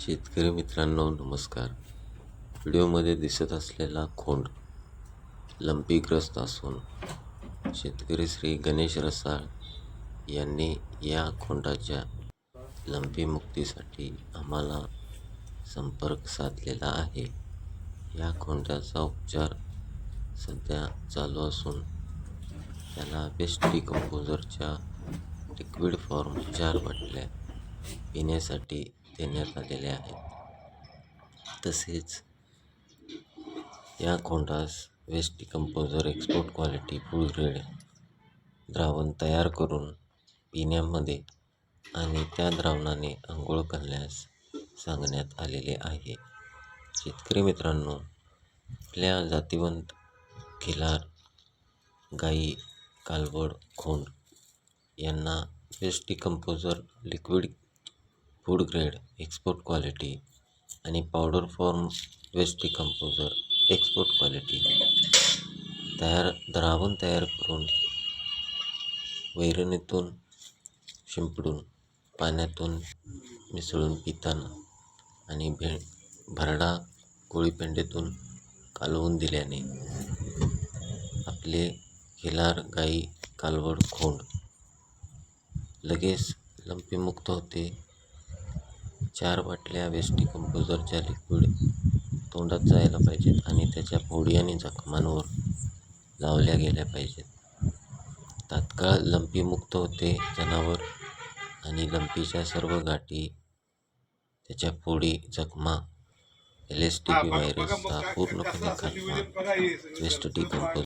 शेतकरी मित्रांनो नमस्कार. व्हिडिओमध्ये दिसत असलेला खोंड लंपीग्रस्त असून शेतकरी श्री गणेश रसाळ यांनी या खोंडाच्या लंपीमुक्तीसाठी आम्हाला संपर्क साधलेला आहे. या खोंडाचा उपचार सध्या चालू असून त्याला बेस्ट डिकम्पोजरच्या लिक्विड फॉर्म चार बाटल्या पिण्यासाठी देण्यात आलेले आहेत. तसेच या खोंडास waste decomposer export quality full grade द्रावण तयार करून पिण्यामध्ये आणि त्या द्रावणाने आंघोळ करण्यास सांगण्यात आलेले आहे. शेतकरी मित्रांनो आपल्या जातिवंत खिलार गाई कालवड खोंड यांना waste decomposer liquid food grade export quality आणि powder form waste decomposer export quality तयार द्रावण तयार करून वैरणीतून शिंपडून पाण्यातून मिसळून पिताना आणि भे भरडा कोळीपेंडेतून कालवून दिल्याने आपले खिलार गाई कालवड खोंड लगेच लंपीमुक्त होते. चार बाटल्या वेस्ट डिकम्पोजरच्या लिक्विड तोंडात जायला पाहिजेत आणि त्याच्या फोडी आणि जखमांवर लावल्या गेल्या पाहिजेत. तात्काळ लंपीमुक्त होते जनावर आणि लंपीच्या सर्व गाठी त्याच्या फोडी जखमा एल एस टी बी व्हायरसचा पूर्णपणे खात्मा वेस्ट डिकम्पोज